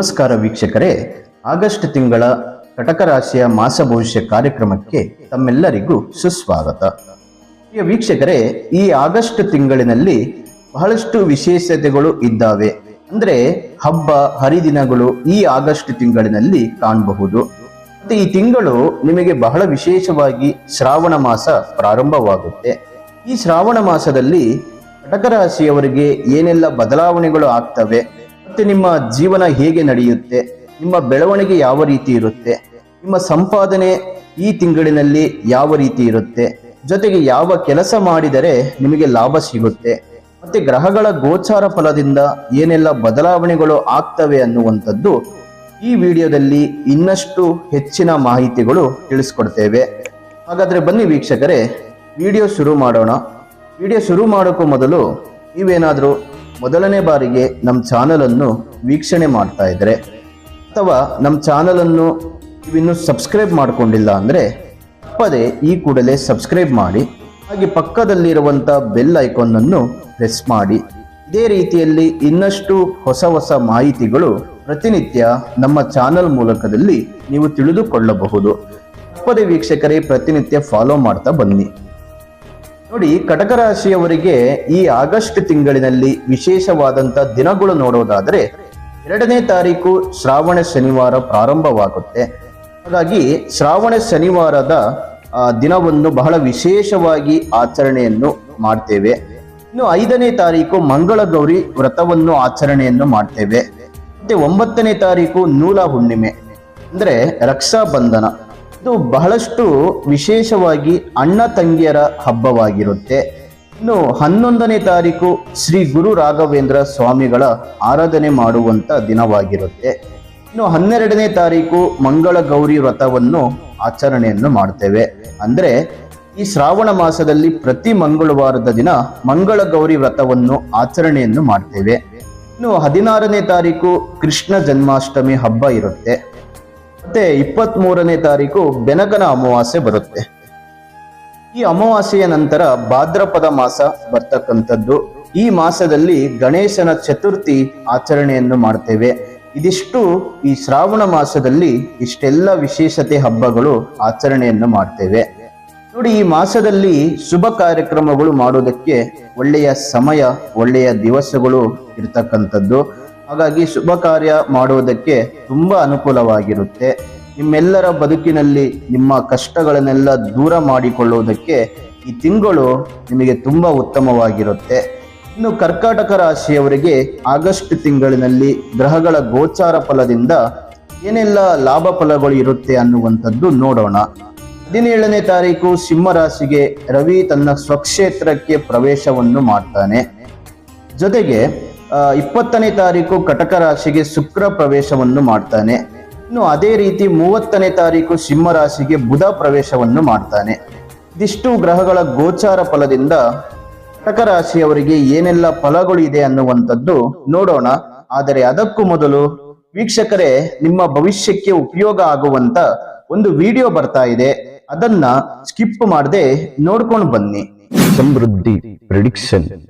ನಮಸ್ಕಾರ ವೀಕ್ಷಕರೇ. ಆಗಸ್ಟ್ ತಿಂಗಳ ಕಟಕ ರಾಶಿಯ ಮಾಸ ಭವಿಷ್ಯ ಕಾರ್ಯಕ್ರಮಕ್ಕೆ ತಮ್ಮೆಲ್ಲರಿಗೂ ಸುಸ್ವಾಗತ. ಪ್ರಿಯ ವೀಕ್ಷಕರೇ, ಈ ಆಗಸ್ಟ್ ತಿಂಗಳಿನಲ್ಲಿ ಬಹಳಷ್ಟು ವಿಶೇಷತೆಗಳು ಇದ್ದಾವೆ. ಅಂದ್ರೆ ಹಬ್ಬ, ಹರಿದಿನಗಳು ಈ ಆಗಸ್ಟ್ ತಿಂಗಳಿನಲ್ಲಿ ಕಾಣಬಹುದು. ಮತ್ತೆ ಈ ತಿಂಗಳು ನಿಮಗೆ ಬಹಳ ವಿಶೇಷವಾಗಿ ಶ್ರಾವಣ ಮಾಸ ಪ್ರಾರಂಭವಾಗುತ್ತೆ. ಈ ಶ್ರಾವಣ ಮಾಸದಲ್ಲಿ ಕಟಕ ರಾಶಿಯವರಿಗೆ ಏನೆಲ್ಲ ಬದಲಾವಣೆಗಳು ಆಗ್ತವೆ? ಮತ್ತೆ ನಿಮ್ಮ ಜೀವನ ಹೇಗೆ ನಡೆಯುತ್ತೆ? ನಿಮ್ಮ ಬೆಳವಣಿಗೆ ಯಾವ ರೀತಿ ಇರುತ್ತೆ? ನಿಮ್ಮ ಸಂಪಾದನೆ ಈ ತಿಂಗಳಿನಲ್ಲಿ ಯಾವ ರೀತಿ ಇರುತ್ತೆ? ಜೊತೆಗೆ ಯಾವ ಕೆಲಸ ಮಾಡಿದರೆ ನಿಮಗೆ ಲಾಭ ಸಿಗುತ್ತೆ? ಮತ್ತೆ ಗ್ರಹಗಳ ಗೋಚಾರ ಫಲದಿಂದ ಏನೆಲ್ಲ ಬದಲಾವಣೆಗಳು ಆಗ್ತವೆ ಅನ್ನುವಂಥದ್ದು ಈ ವಿಡಿಯೋದಲ್ಲಿ ಇನ್ನಷ್ಟು ಹೆಚ್ಚಿನ ಮಾಹಿತಿಗಳು ತಿಳಿಸ್ಕೊಡ್ತೇವೆ. ಹಾಗಾದ್ರೆ ಬನ್ನಿ ವೀಕ್ಷಕರೇ, ವಿಡಿಯೋ ಶುರು ಮಾಡೋಣ. ವಿಡಿಯೋ ಶುರು ಮಾಡೋಕ್ಕೂ ಮೊದಲು ನೀವೇನಾದರೂ ಮೊದಲನೇ ಬಾರಿಗೆ ನಮ್ಮ ಚಾನಲನ್ನು ವೀಕ್ಷಣೆ ಮಾಡ್ತಾ ಇದ್ರೆ, ಅಥವಾ ನಮ್ಮ ಚಾನಲನ್ನು ನೀವಿನ್ನೂ ಸಬ್ಸ್ಕ್ರೈಬ್ ಮಾಡಿಕೊಂಡಿಲ್ಲ ಅಂದರೆ, ತಪ್ಪದೆ ಈ ಕೂಡಲೇ ಸಬ್ಸ್ಕ್ರೈಬ್ ಮಾಡಿ, ಹಾಗೆ ಪಕ್ಕದಲ್ಲಿರುವಂಥ ಬೆಲ್ ಐಕಾನ್ನನ್ನು ಪ್ರೆಸ್ ಮಾಡಿ. ಇದೇ ರೀತಿಯಲ್ಲಿ ಇನ್ನಷ್ಟು ಹೊಸ ಹೊಸ ಮಾಹಿತಿಗಳು ಪ್ರತಿನಿತ್ಯ ನಮ್ಮ ಚಾನಲ್ ಮೂಲಕದಲ್ಲಿ ನೀವು ತಿಳಿದುಕೊಳ್ಳಬಹುದು. ತಪ್ಪದೆ ವೀಕ್ಷಕರೇ, ಪ್ರತಿನಿತ್ಯ ಫಾಲೋ ಮಾಡ್ತಾ ಬನ್ನಿ. ನೋಡಿ ಕಟಕ ರಾಶಿಯವರಿಗೆ ಈ ಆಗಸ್ಟ್ ತಿಂಗಳಿನಲ್ಲಿ ವಿಶೇಷವಾದಂತ ದಿನಗಳು ನೋಡೋದಾದ್ರೆ ಎರಡನೇ ತಾರೀಕು ಶ್ರಾವಣ ಶನಿವಾರ ಪ್ರಾರಂಭವಾಗುತ್ತೆ. ಹಾಗಾಗಿ ಶ್ರಾವಣ ಶನಿವಾರದ ದಿನವನ್ನು ಬಹಳ ವಿಶೇಷವಾಗಿ ಆಚರಣೆಯನ್ನು ಮಾಡ್ತೇವೆ. ಇನ್ನು ಐದನೇ ತಾರೀಕು ಮಂಗಳ ಗೌರಿ ವ್ರತವನ್ನು ಆಚರಣೆಯನ್ನು ಮಾಡ್ತೇವೆ. ಮತ್ತೆ ಒಂಬತ್ತನೇ ತಾರೀಕು ನೂಲ ಹುಣ್ಣಿಮೆ. ಅಂದ್ರೆ ರಕ್ಷಾ ಬಂಧನ ಇದು ಬಹಳಷ್ಟು ವಿಶೇಷವಾಗಿ ಅಣ್ಣ ತಂಗಿಯರ ಹಬ್ಬವಾಗಿರುತ್ತೆ. ಇನ್ನು ಹನ್ನೊಂದನೇ ತಾರೀಕು ಶ್ರೀ ಗುರು ರಾಘವೇಂದ್ರ ಸ್ವಾಮಿಗಳ ಆರಾಧನೆ ಮಾಡುವಂತ ದಿನವಾಗಿರುತ್ತೆ. ಇನ್ನು ಹನ್ನೆರಡನೇ ತಾರೀಕು ಮಂಗಳ ಗೌರಿ ವ್ರತವನ್ನು ಆಚರಣೆಯನ್ನು ಮಾಡ್ತೇವೆ. ಅಂದರೆ ಈ ಶ್ರಾವಣ ಮಾಸದಲ್ಲಿ ಪ್ರತಿ ಮಂಗಳವಾರದ ದಿನ ಮಂಗಳ ಗೌರಿ ವ್ರತವನ್ನು ಆಚರಣೆಯನ್ನು ಮಾಡ್ತೇವೆ. ಇನ್ನು ಹದಿನಾರನೇ ತಾರೀಕು ಕೃಷ್ಣ ಜನ್ಮಾಷ್ಟಮಿ ಹಬ್ಬ ಇರುತ್ತೆ. ಮತ್ತೆ ಇಪ್ಪತ್ತ್ ಮೂರನೇ ತಾರೀಕು ಬೆನಕನ ಅಮಾವಾಸ್ಯೆ ಬರುತ್ತೆ. ಈ ಅಮಾವಾಸ್ಯೆಯ ನಂತರ ಭಾದ್ರಪದ ಮಾಸ ಬರ್ತಕ್ಕಂಥದ್ದು. ಈ ಮಾಸದಲ್ಲಿ ಗಣೇಶನ ಚತುರ್ಥಿ ಆಚರಣೆಯನ್ನು ಮಾಡ್ತೇವೆ. ಇದಿಷ್ಟು ಈ ಶ್ರಾವಣ ಮಾಸದಲ್ಲಿ ಇಷ್ಟೆಲ್ಲ ವಿಶೇಷತೆ ಹಬ್ಬಗಳು ಆಚರಣೆಯನ್ನು ಮಾಡ್ತೇವೆ. ನೋಡಿ, ಈ ಮಾಸದಲ್ಲಿ ಶುಭ ಕಾರ್ಯಕ್ರಮಗಳು ಮಾಡೋದಕ್ಕೆ ಒಳ್ಳೆಯ ಸಮಯ, ಒಳ್ಳೆಯ ದಿವಸಗಳು ಇರ್ತಕ್ಕಂಥದ್ದು. ಹಾಗಾಗಿ ಶುಭ ಕಾರ್ಯ ಮಾಡುವುದಕ್ಕೆ ತುಂಬಾ ಅನುಕೂಲವಾಗಿರುತ್ತೆ. ನಿಮ್ಮೆಲ್ಲರ ಬದುಕಿನಲ್ಲಿ ನಿಮ್ಮ ಕಷ್ಟಗಳನ್ನೆಲ್ಲ ದೂರ ಮಾಡಿಕೊಳ್ಳುವುದಕ್ಕೆ ಈ ತಿಂಗಳು ನಿಮಗೆ ತುಂಬ ಉತ್ತಮವಾಗಿರುತ್ತೆ. ಇನ್ನು ಕರ್ಕಾಟಕ ರಾಶಿಯವರಿಗೆ ಆಗಸ್ಟ್ ತಿಂಗಳಿನಲ್ಲಿ ಗ್ರಹಗಳ ಗೋಚಾರ ಫಲದಿಂದ ಏನೆಲ್ಲ ಲಾಭ ಫಲಗಳು ಇರುತ್ತೆ ಅನ್ನುವಂಥದ್ದು ನೋಡೋಣ. ಹದಿನೇಳನೇ ತಾರೀಕು ಸಿಂಹ ರಾಶಿಗೆ ರವಿ ತನ್ನ ಸ್ವಕ್ಷೇತ್ರಕ್ಕೆ ಪ್ರವೇಶವನ್ನು ಮಾಡ್ತಾನೆ. ಜೊತೆಗೆ ಇಪ್ಪತ್ತನೇ ತಾರೀಕು ಕಟಕ ರಾಶಿಗೆ ಶುಕ್ರ ಪ್ರವೇಶವನ್ನು ಮಾಡ್ತಾನೆ. ಇನ್ನು ಅದೇ ರೀತಿ ಮೂವತ್ತನೇ ತಾರೀಕು ಸಿಂಹ ರಾಶಿಗೆ ಬುಧ ಪ್ರವೇಶವನ್ನು ಮಾಡ್ತಾನೆ. ಇದಿಷ್ಟು ಗ್ರಹಗಳ ಗೋಚಾರ ಫಲದಿಂದ ಕಟಕ ರಾಶಿಯವರಿಗೆ ಏನೆಲ್ಲ ಫಲಗಳು ಇದೆ ಅನ್ನುವಂಥದ್ದು ನೋಡೋಣ. ಆದರೆ ಅದಕ್ಕೂ ಮೊದಲು ವೀಕ್ಷಕರೇ, ನಿಮ್ಮ ಭವಿಷ್ಯಕ್ಕೆ ಉಪಯೋಗ ಆಗುವಂತ ಒಂದು ವಿಡಿಯೋ ಬರ್ತಾ ಇದೆ. ಅದನ್ನ ಸ್ಕಿಪ್ ಮಾಡದೆ ನೋಡ್ಕೊಂಡು ಬನ್ನಿ. ಸಮೃದ್ಧಿ ಪ್ರಿಡಿಕ್ಷನ್.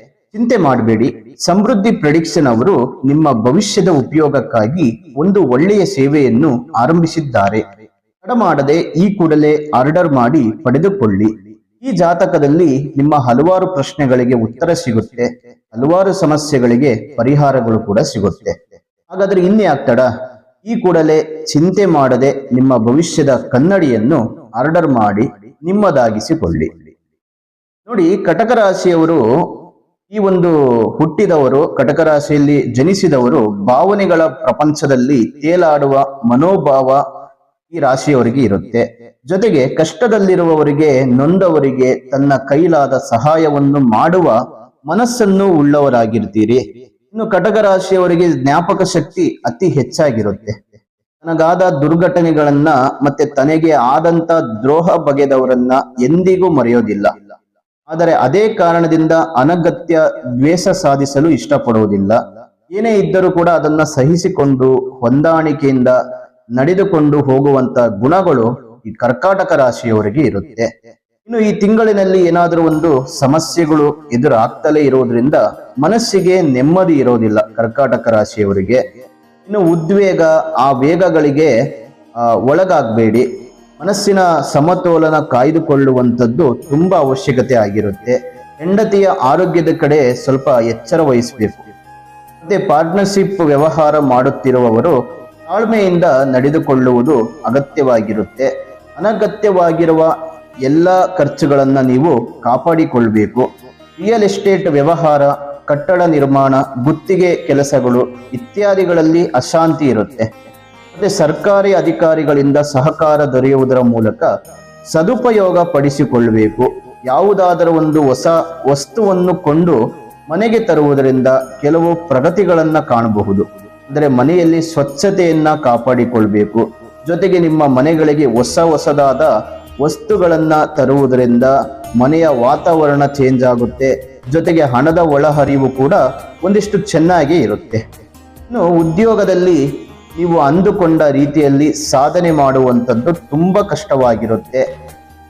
ಚಿಂತೆ ಮಾಡಬೇಡಿ. ಸಮೃದ್ಧಿ ಪ್ರೆಡಿಕ್ಷನ್ ಅವರು ನಿಮ್ಮ ಭವಿಷ್ಯದ ಉಪಯೋಗಕ್ಕಾಗಿ ಒಂದು ಒಳ್ಳೆಯ ಸೇವೆಯನ್ನು ಆರಂಭಿಸಿದ್ದಾರೆ. ತಡಮಾಡದೆ ಈ ಕೂಡಲೇ ಆರ್ಡರ್ ಮಾಡಿ ಪಡೆದುಕೊಳ್ಳಿ. ಈ ಜಾತಕದಲ್ಲಿ ನಿಮ್ಮ ಹಲವಾರು ಪ್ರಶ್ನೆಗಳಿಗೆ ಉತ್ತರ ಸಿಗುತ್ತೆ. ಹಲವಾರು ಸಮಸ್ಯೆಗಳಿಗೆ ಪರಿಹಾರಗಳು ಕೂಡ ಸಿಗುತ್ತೆ. ಹಾಗಾದ್ರೆ ಇನ್ನೇ ತಡ ಈ ಕೂಡಲೇ ಚಿಂತೆ ಮಾಡದೆ ನಿಮ್ಮ ಭವಿಷ್ಯದ ಕನ್ನಡಿಯನ್ನು ಆರ್ಡರ್ ಮಾಡಿ ನಿಮ್ಮದಾಗಿಸಿಕೊಳ್ಳಿ. ನೋಡಿ, ಕಟಕ ರಾಶಿಯವರು ಈ ಒಂದು ಹುಟ್ಟಿದವರು ಕಟಕ ರಾಶಿಯಲ್ಲಿ ಜನಿಸಿದವರು, ಭಾವನೆಗಳ ಪ್ರಪಂಚದಲ್ಲಿ ತೇಲಾಡುವ ಮನೋಭಾವ ಈ ರಾಶಿಯವರಿಗೆ ಇರುತ್ತೆ. ಜೊತೆಗೆ ಕಷ್ಟದಲ್ಲಿರುವವರಿಗೆ, ನೊಂದವರಿಗೆ ತನ್ನ ಕೈಲಾದ ಸಹಾಯವನ್ನು ಮಾಡುವ ಮನಸ್ಸನ್ನು ಉಳ್ಳವರಾಗಿರ್ತೀರಿ. ಇನ್ನು ಕಟಕ ರಾಶಿಯವರಿಗೆ ಜ್ಞಾಪಕ ಶಕ್ತಿ ಅತಿ ಹೆಚ್ಚಾಗಿರುತ್ತೆ. ತನಗಾದ ದುರ್ಘಟನೆಗಳನ್ನ ಮತ್ತೆ ತನಗೆ ಆದಂತ ದ್ರೋಹ ಬಗೆದವರನ್ನ ಎಂದಿಗೂ ಮರೆಯೋದಿಲ್ಲ. ಆದರೆ ಅದೇ ಕಾರಣದಿಂದ ಅನಗತ್ಯ ದ್ವೇಷ ಸಾಧಿಸಲು ಇಷ್ಟಪಡುವುದಿಲ್ಲ. ಏನೇ ಇದ್ದರೂ ಕೂಡ ಅದನ್ನ ಸಹಿಸಿಕೊಂಡು ಹೊಂದಾಣಿಕೆಯಿಂದ ನಡೆದುಕೊಂಡು ಹೋಗುವಂತ ಗುಣಗಳು ಈ ಕರ್ಕಾಟಕ ರಾಶಿಯವರಿಗೆ ಇರುತ್ತೆ. ಇನ್ನು ಈ ತಿಂಗಳಿನಲ್ಲಿ ಏನಾದರೂ ಒಂದು ಸಮಸ್ಯೆಗಳು ಎದುರಾಗ್ತಲೇ ಇರೋದ್ರಿಂದ ಮನಸ್ಸಿಗೆ ನೆಮ್ಮದಿ ಇರೋದಿಲ್ಲ ಕರ್ಕಾಟಕ ರಾಶಿಯವರಿಗೆ. ಇನ್ನು ಉದ್ವೇಗ, ಆ ವೇಗಗಳಿಗೆ ಒಳಗಾಗಬೇಡಿ. ಮನಸ್ಸಿನ ಸಮತೋಲನ ಕಾಯ್ದುಕೊಳ್ಳುವಂಥದ್ದು ತುಂಬ ಅವಶ್ಯಕತೆ ಆಗಿರುತ್ತೆ. ಹೆಂಡತಿಯ ಆರೋಗ್ಯದ ಕಡೆ ಸ್ವಲ್ಪ ಎಚ್ಚರ ವಹಿಸಬೇಕು. ಮತ್ತೆ ಪಾರ್ಟ್ನರ್ಶಿಪ್ ವ್ಯವಹಾರ ಮಾಡುತ್ತಿರುವವರು ತಾಳ್ಮೆಯಿಂದ ನಡೆದುಕೊಳ್ಳುವುದು ಅಗತ್ಯವಾಗಿರುತ್ತೆ. ಅನಗತ್ಯವಾಗಿರುವ ಎಲ್ಲ ಖರ್ಚುಗಳನ್ನು ನೀವು ಕಾಪಾಡಿಕೊಳ್ಬೇಕು. ರಿಯಲ್ ಎಸ್ಟೇಟ್ ವ್ಯವಹಾರ, ಕಟ್ಟಡ ನಿರ್ಮಾಣ, ಗುತ್ತಿಗೆ ಕೆಲಸಗಳು ಇತ್ಯಾದಿಗಳಲ್ಲಿ ಅಶಾಂತಿ ಇರುತ್ತೆ. ಮತ್ತೆ ಸರ್ಕಾರಿ ಅಧಿಕಾರಿಗಳಿಂದ ಸಹಕಾರ ದೊರೆಯುವುದರ ಮೂಲಕ ಸದುಪಯೋಗ ಪಡಿಸಿಕೊಳ್ಳಬೇಕು. ಯಾವುದಾದರೂ ಒಂದು ಹೊಸ ವಸ್ತುವನ್ನು ಕೊಂಡು ಮನೆಗೆ ತರುವುದರಿಂದ ಕೆಲವು ಪ್ರಗತಿಗಳನ್ನು ಕಾಣಬಹುದು. ಅಂದರೆ ಮನೆಯಲ್ಲಿ ಸ್ವಚ್ಛತೆಯನ್ನ ಕಾಪಾಡಿಕೊಳ್ಬೇಕು. ಜೊತೆಗೆ ನಿಮ್ಮ ಮನೆಗಳಿಗೆ ಹೊಸ ಹೊಸದಾದ ವಸ್ತುಗಳನ್ನು ತರುವುದರಿಂದ ಮನೆಯ ವಾತಾವರಣ ಚೇಂಜ್ ಆಗುತ್ತೆ. ಜೊತೆಗೆ ಹಣದ ಒಳಹರಿವು ಕೂಡ ಒಂದಿಷ್ಟು ಚೆನ್ನಾಗಿ ಇರುತ್ತೆ. ಇನ್ನು ಉದ್ಯೋಗದಲ್ಲಿ ನೀವು ಅಂದುಕೊಂಡ ರೀತಿಯಲ್ಲಿ ಸಾಧನೆ ಮಾಡುವಂಥದ್ದು ತುಂಬ ಕಷ್ಟವಾಗಿರುತ್ತೆ.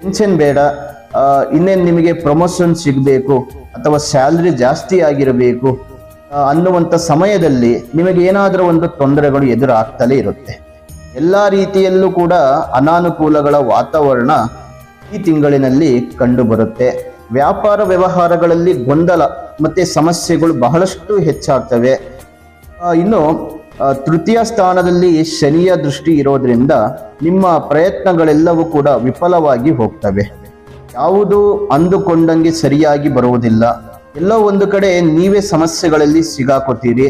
ಟೆನ್ಷನ್ ಬೇಡ. ಇನ್ನೇನು ನಿಮಗೆ ಪ್ರಮೋಷನ್ ಸಿಗಬೇಕು ಅಥವಾ ಸ್ಯಾಲ್ರಿ ಜಾಸ್ತಿ ಆಗಿರಬೇಕು ಅನ್ನುವಂಥ ಸಮಯದಲ್ಲಿ ನಿಮಗೆ ಏನಾದರೂ ಒಂದು ತೊಂದರೆಗಳು ಎದುರಾಗ್ತಲೇ ಇರುತ್ತೆ. ಎಲ್ಲ ರೀತಿಯಲ್ಲೂ ಕೂಡ ಅನಾನುಕೂಲಗಳ ವಾತಾವರಣ ಈ ತಿಂಗಳಿನಲ್ಲಿ ಕಂಡುಬರುತ್ತೆ. ವ್ಯಾಪಾರ ವ್ಯವಹಾರಗಳಲ್ಲಿ ಗೊಂದಲ ಮತ್ತು ಸಮಸ್ಯೆಗಳು ಬಹಳಷ್ಟು ಹೆಚ್ಚಾಗ್ತವೆ. ಇನ್ನು ತೃತೀಯ ಸ್ಥಾನದಲ್ಲಿ ಶನಿಯ ದೃಷ್ಟಿ ಇರೋದ್ರಿಂದ ನಿಮ್ಮ ಪ್ರಯತ್ನಗಳೆಲ್ಲವೂ ಕೂಡ ವಿಫಲವಾಗಿ ಹೋಗ್ತವೆ. ಯಾವುದು ಅಂದುಕೊಂಡಂಗೆ ಸರಿಯಾಗಿ ಬರುವುದಿಲ್ಲ. ಎಲ್ಲೋ ಒಂದು ಕಡೆ ನೀವೇ ಸಮಸ್ಯೆಗಳಲ್ಲಿ ಸಿಗಾಕೋತೀರಿ.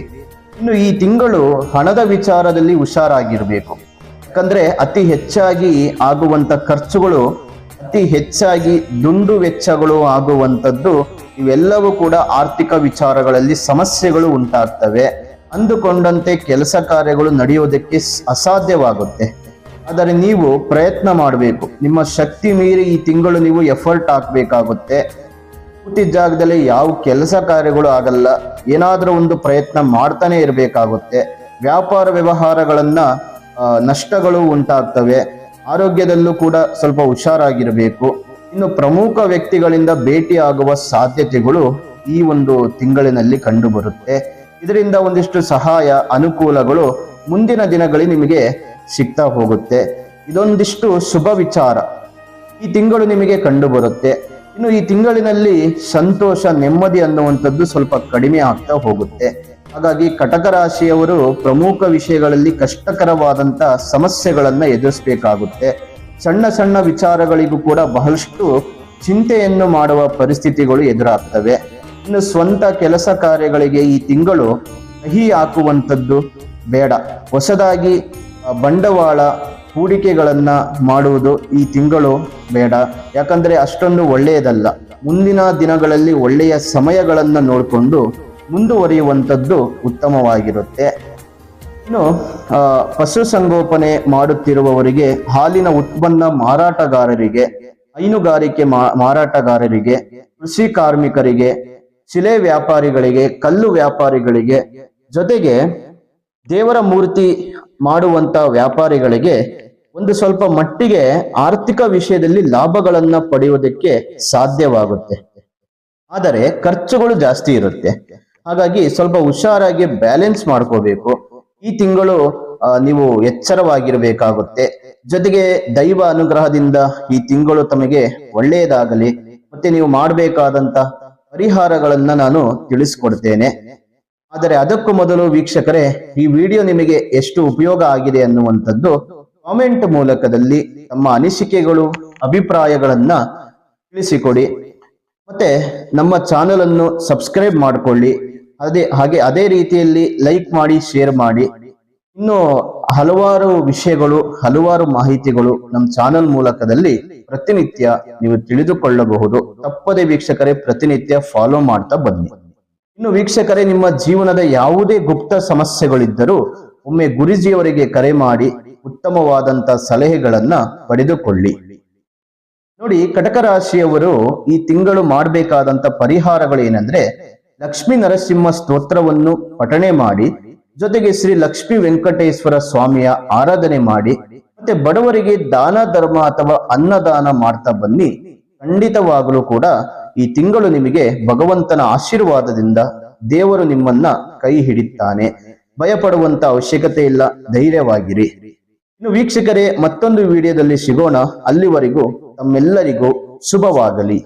ಇನ್ನು ಈ ತಿಂಗಳು ಹಣದ ವಿಚಾರದಲ್ಲಿ ಹುಷಾರಾಗಿರಬೇಕು. ಯಾಕಂದ್ರೆ ಅತಿ ಹೆಚ್ಚಾಗಿ ಆಗುವಂತ ಖರ್ಚುಗಳು, ಅತಿ ಹೆಚ್ಚಾಗಿ ದುಂಡು ವೆಚ್ಚಗಳು ಆಗುವಂಥದ್ದು, ಇವೆಲ್ಲವೂ ಕೂಡ ಆರ್ಥಿಕ ವಿಚಾರಗಳಲ್ಲಿ ಸಮಸ್ಯೆಗಳು ಉಂಟಾಗ್ತವೆ. ಅಂದುಕೊಂಡಂತೆ ಕೆಲಸ ಕಾರ್ಯಗಳು ನಡೆಯುವುದಕ್ಕೆ ಅಸಾಧ್ಯವಾಗುತ್ತೆ. ಆದರೆ ನೀವು ಪ್ರಯತ್ನ ಮಾಡಬೇಕು. ನಿಮ್ಮ ಶಕ್ತಿ ಮೀರಿ ಈ ತಿಂಗಳು ನೀವು ಎಫರ್ಟ್ ಹಾಕಬೇಕಾಗುತ್ತೆ. ಕೂತಿದ್ದ ಜಾಗದಲ್ಲಿ ಯಾವ ಕೆಲಸ ಕಾರ್ಯಗಳು ಆಗಲ್ಲ. ಏನಾದರೂ ಒಂದು ಪ್ರಯತ್ನ ಮಾಡ್ತಾನೆ ಇರಬೇಕಾಗುತ್ತೆ. ವ್ಯಾಪಾರ ವ್ಯವಹಾರಗಳನ್ನು ನಷ್ಟಗಳು ಉಂಟಾಗ್ತವೆ. ಆರೋಗ್ಯದಲ್ಲೂ ಕೂಡ ಸ್ವಲ್ಪ ಹುಷಾರಾಗಿರಬೇಕು. ಇನ್ನು ಪ್ರಮುಖ ವ್ಯಕ್ತಿಗಳಿಂದ ಭೇಟಿಯಾಗುವ ಸಾಧ್ಯತೆಗಳು ಈ ಒಂದು ತಿಂಗಳಿನಲ್ಲಿ ಕಂಡು ಬರುತ್ತೆ ಇದರಿಂದ ಒಂದಿಷ್ಟು ಸಹಾಯ ಅನುಕೂಲಗಳು ಮುಂದಿನ ದಿನಗಳಲ್ಲಿ ನಿಮಗೆ ಸಿಗ್ತಾ ಹೋಗುತ್ತೆ. ಇದೊಂದಿಷ್ಟು ಶುಭ ವಿಚಾರ. ಈ ತಿಂಗಳು ನಿಮಗೆ ಕಂಡು ಬರುತ್ತೆ ಇನ್ನು ಈ ತಿಂಗಳಿನಲ್ಲಿ ಸಂತೋಷ, ನೆಮ್ಮದಿ ಅನ್ನುವಂಥದ್ದು ಸ್ವಲ್ಪ ಕಡಿಮೆ ಆಗ್ತಾ ಹೋಗುತ್ತೆ. ಹಾಗಾಗಿ ಕಟಕ ರಾಶಿಯವರು ಪ್ರಮುಖ ವಿಷಯಗಳಲ್ಲಿ ಕಷ್ಟಕರವಾದಂತ ಸಮಸ್ಯೆಗಳನ್ನು ಎದುರಿಸಬೇಕಾಗುತ್ತೆ. ಸಣ್ಣ ಸಣ್ಣ ವಿಚಾರಗಳಿಗೂ ಕೂಡ ಬಹಳಷ್ಟು ಚಿಂತೆಯನ್ನು ಮಾಡುವ ಪರಿಸ್ಥಿತಿಗಳು ಎದುರಾಗ್ತವೆ. ಇನ್ನು ಸ್ವಂತ ಕೆಲಸ ಕಾರ್ಯಗಳಿಗೆ ಈ ತಿಂಗಳು ಸಹಿ ಹಾಕುವಂಥದ್ದು ಬೇಡ. ಹೊಸದಾಗಿ ಬಂಡವಾಳ ಹೂಡಿಕೆಗಳನ್ನ ಮಾಡುವುದು ಈ ತಿಂಗಳು ಬೇಡ. ಯಾಕಂದ್ರೆ ಅಷ್ಟೊಂದು ಒಳ್ಳೆಯದಲ್ಲ. ಮುಂದಿನ ದಿನಗಳಲ್ಲಿ ಒಳ್ಳೆಯ ಸಮಯಗಳನ್ನು ನೋಡಿಕೊಂಡು ಮುಂದುವರಿಯುವಂಥದ್ದು ಉತ್ತಮವಾಗಿರುತ್ತೆ. ಇನ್ನು ಪಶುಸಂಗೋಪನೆ ಮಾಡುತ್ತಿರುವವರಿಗೆ, ಹಾಲಿನ ಉತ್ಪನ್ನ ಮಾರಾಟಗಾರರಿಗೆ, ಹೈನುಗಾರಿಕೆ ಮಾರಾಟಗಾರರಿಗೆ, ಕೃಷಿ ಕಾರ್ಮಿಕರಿಗೆ ಶಿಲೆ ವ್ಯಾಪಾರಿಗಳಿಗೆ, ಕಲ್ಲು ವ್ಯಾಪಾರಿಗಳಿಗೆ ಜೊತೆಗೆ ದೇವರ ಮೂರ್ತಿ ಮಾಡುವಂತ ವ್ಯಾಪಾರಿಗಳಿಗೆ ಒಂದು ಸ್ವಲ್ಪ ಮಟ್ಟಿಗೆ ಆರ್ಥಿಕ ವಿಷಯದಲ್ಲಿ ಲಾಭಗಳನ್ನ ಪಡೆಯುವುದಕ್ಕೆ ಸಾಧ್ಯವಾಗುತ್ತೆ. ಆದರೆ ಖರ್ಚುಗಳು ಜಾಸ್ತಿ ಇರುತ್ತೆ. ಹಾಗಾಗಿ ಸ್ವಲ್ಪ ಹುಷಾರಾಗಿ ಬ್ಯಾಲೆನ್ಸ್ ಮಾಡ್ಕೋಬೇಕು. ಈ ತಿಂಗಳು ನೀವು ಎಚ್ಚರವಾಗಿರಬೇಕಾಗುತ್ತೆ. ಜೊತೆಗೆ ದೈವ ಅನುಗ್ರಹದಿಂದ ಈ ತಿಂಗಳು ತಮಗೆ ಒಳ್ಳೆಯದಾಗಲಿ. ಮತ್ತೆ ನೀವು ಮಾಡಬೇಕಾದಂತ ಪರಿಹಾರಗಳನ್ನ ನಾನು ತಿಳಿಸ್ಕೊಡ್ತೇನೆ. ಆದರೆ ಅದಕ್ಕೂ ಮೊದಲು ವೀಕ್ಷಕರೇ, ಈ ವಿಡಿಯೋ ನಿಮಗೆ ಎಷ್ಟು ಉಪಯೋಗ ಆಗಿದೆ ಅನ್ನುವಂಥದ್ದು ಕಾಮೆಂಟ್ ಮೂಲಕದಲ್ಲಿ ತಮ್ಮ ಅನಿಸಿಕೆಗಳು, ಅಭಿಪ್ರಾಯಗಳನ್ನ ತಿಳಿಸಿಕೊಡಿ. ಮತ್ತೆ ನಮ್ಮ ಚಾನೆಲ್ ಅನ್ನು ಸಬ್ಸ್ಕ್ರೈಬ್ ಮಾಡಿಕೊಳ್ಳಿ. ಅದೇ ಹಾಗೆ ಅದೇ ರೀತಿಯಲ್ಲಿ ಲೈಕ್ ಮಾಡಿ, ಶೇರ್ ಮಾಡಿ. ಇನ್ನು ಹಲವಾರು ವಿಷಯಗಳು, ಹಲವಾರು ಮಾಹಿತಿಗಳು ನಮ್ಮ ಚಾನೆಲ್ ಮೂಲಕದಲ್ಲಿ ಪ್ರತಿನಿತ್ಯ ನೀವು ತಿಳಿದುಕೊಳ್ಳಬಹುದು. ತಪ್ಪದೆ ವೀಕ್ಷಕರೇ, ಪ್ರತಿನಿತ್ಯ ಫಾಲೋ ಮಾಡ್ತಾ ಬನ್ನಿ. ಇನ್ನು ವೀಕ್ಷಕರೇ, ನಿಮ್ಮ ಜೀವನದ ಯಾವುದೇ ಗುಪ್ತ ಸಮಸ್ಯೆಗಳಿದ್ದರೂ ಒಮ್ಮೆ ಗುರುಜಿಯವರಿಗೆ ಕರೆ ಮಾಡಿ ಉತ್ತಮವಾದಂತ ಸಲಹೆಗಳನ್ನ ಪಡೆದುಕೊಳ್ಳಿ. ನೋಡಿ, ಕಟಕ ರಾಶಿಯವರು ಈ ತಿಂಗಳು ಮಾಡಬೇಕಾದಂತ ಪರಿಹಾರಗಳು ಏನಂದ್ರೆ ಲಕ್ಷ್ಮೀ ನರಸಿಂಹ ಸ್ತೋತ್ರವನ್ನು ಪಠಣೆ ಮಾಡಿ, ಜೊತೆಗೆ ಶ್ರೀ ಲಕ್ಷ್ಮೀ ವೆಂಕಟೇಶ್ವರ ಸ್ವಾಮಿಯ ಆರಾಧನೆ ಮಾಡಿ ಮತ್ತೆ ಬಡವರಿಗೆ ದಾನ, ಧರ್ಮ ಅಥವಾ ಅನ್ನದಾನ ಮಾಡ್ತಾ ಬನ್ನಿ. ಖಂಡಿತವಾಗಲೂ ಕೂಡ ಈ ತಿಂಗಳು ನಿಮಗೆ ಭಗವಂತನ ಆಶೀರ್ವಾದದಿಂದ ದೇವರು ನಿಮ್ಮನ್ನ ಕೈ ಹಿಡಿತಾನೆ. ಭಯಪಡುವಂತ ಅವಶ್ಯಕತೆ ಇಲ್ಲ, ಧೈರ್ಯವಾಗಿರಿ. ಇನ್ನು ವೀಕ್ಷಕರೇ, ಮತ್ತೊಂದು ವಿಡಿಯೋದಲ್ಲಿ ಸಿಗೋಣ. ಅಲ್ಲಿವರೆಗೂ ತಮ್ಮೆಲ್ಲರಿಗೂ ಶುಭವಾಗಲಿ.